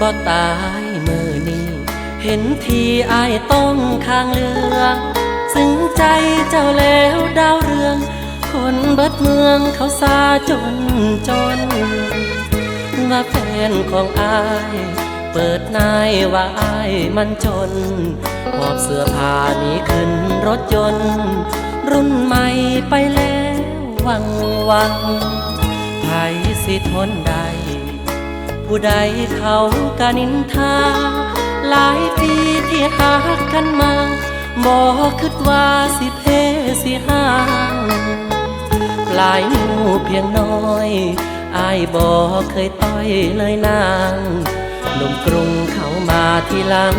บ่ตายมือนี้ เห็นทีอายต้องข้างเรือซึ้งใจเจ้าแล้วดาวเรือง คนเบิดเมืองเขาซาจนจน ว่าแฟนของอาย เปิดนายว่าอายมันจนหอบเสื้อผ้านี้ขึ้นรถยนต์ รุ่นใหม่ไปแล้ววังวังไผสิทนได้ ผู้ใดเขากานินทา หลายปีที่หากันมาบอกคิดว่าสิเพสิหางปลายนิ้วเพียงน้อยอายบอกเคยต้อยเลยนางหนุ่มกรุงเขามาทีหลัง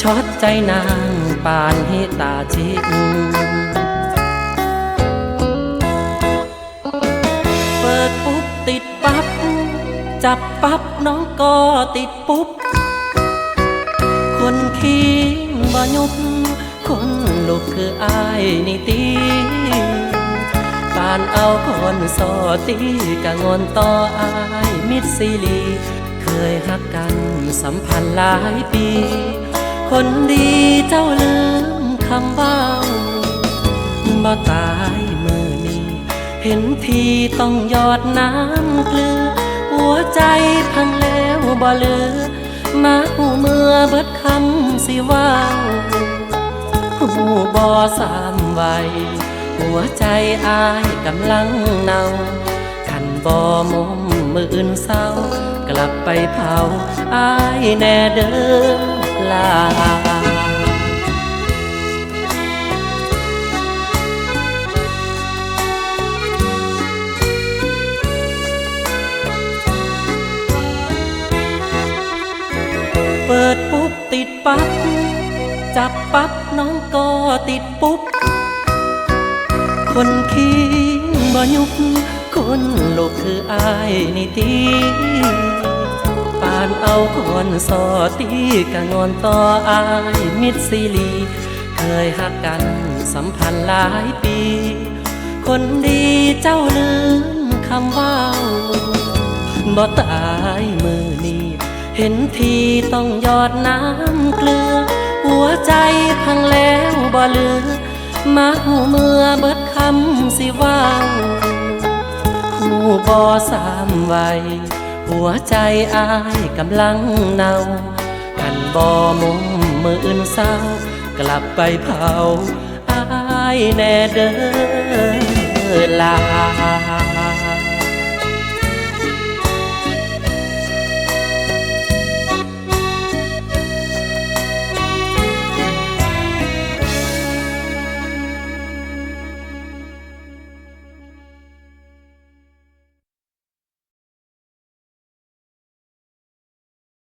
ช็อตใจนางปานให้ตาชิกเปิดปุ๊บติดปั จับปั๊บน้องก็ติดปุ๊บ คนคิงบ่ยุบคนลุกคืออายนี่ตีปานเอาคนสอตีกะงอนต่ออายมิดซีลี เคยหักกันสัมพันธ์หลายปี คนดีเจ้าลืมคำว่าบ่ตายมือนี้ เห็นทีต้องหยอดน้ำเกลือ หัวใจพังแล้วบ่เหลือ มาหูเมื่อเบิดคำสิว่าหูบอสามวัยหัวใจอายกำลังเนาขันบอมมมืออื่นเศร้า กลับไปเผาอายแน่เด้อลา ปั๊บ จับปั๊บน้องก็ติดปุ๊บ คนคิงบ่ยุบคนลูกคืออายนี่ตีปานเอาคนสอตีกะงอนต่ออายมิดซีลี เคยหักกันสัมพันธ์หลายปี คนดีเจ้าลืมคำว่าบ่ตา ทีต้องหยอดน้ำเกลือ หัวใจพังแล้วบ่เหลือ มาหูเมื่อเบิดคำสิว่าหูบ่สามวัยหัวใจอายกำลังเนากันบ่มุมมืออื่นเศร้ากลับไปเผาอายแน่เด้อลา